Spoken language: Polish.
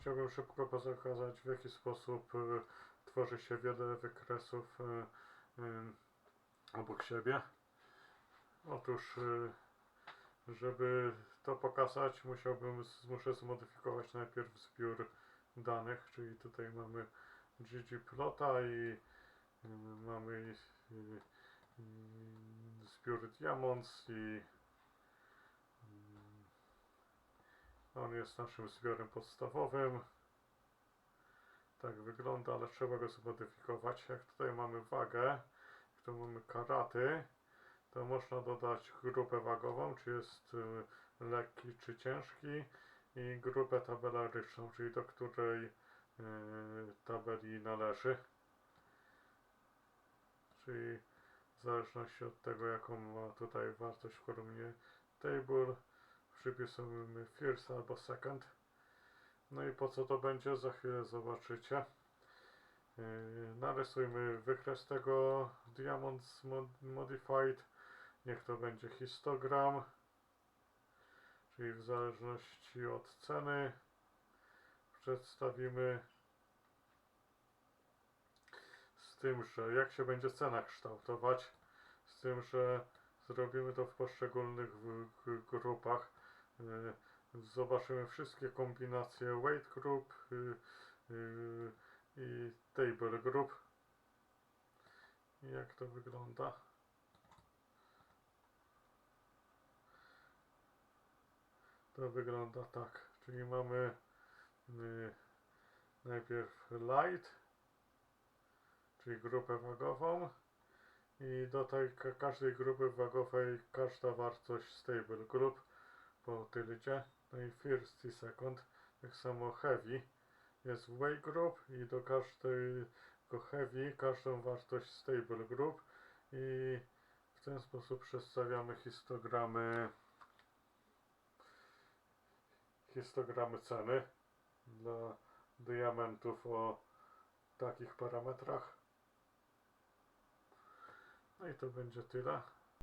chciałbym szybko pokazać w jaki sposób y, tworzy się wiele wykresów y, y, obok siebie. Otóż, żeby to pokazać, musiałbym, muszę zmodyfikować najpierw zbiór danych, czyli tutaj mamy ggplota i mamy zbiór diamonds i on jest naszym zbiorem podstawowym. Tak wygląda, ale trzeba go zmodyfikować. Jak tutaj mamy wagę, jak tu mamy karaty, to można dodać grupę wagową, czy jest y, lekki, czy ciężki i grupę tabelaryczną, czyli do której y, tabeli należy. Czyli w zależności od tego, jaką ma tutaj wartość w kolumnie table, przypisujemy first albo second. No i po co to będzie, za chwilę zobaczycie. Yy, narysujmy wykres tego Diamonds Mod- Modified. Niech to będzie histogram. Czyli w zależności od ceny przedstawimy z tym, że jak się będzie cena kształtować, z tym, że zrobimy to w poszczególnych grupach. Yy, Zobaczymy wszystkie kombinacje weight group yy, yy, i table group. Jak to wygląda. To wygląda tak, czyli mamy najpierw light, czyli grupę wagową i do tej ka- każdej grupy wagowej każda wartość stable group no i first i second, tak samo heavy jest weight group i do każdego heavy każdą wartość stable group i w ten sposób przedstawiamy histogramy histogramy ceny dla diamentów o takich parametrach. No i to będzie tyle.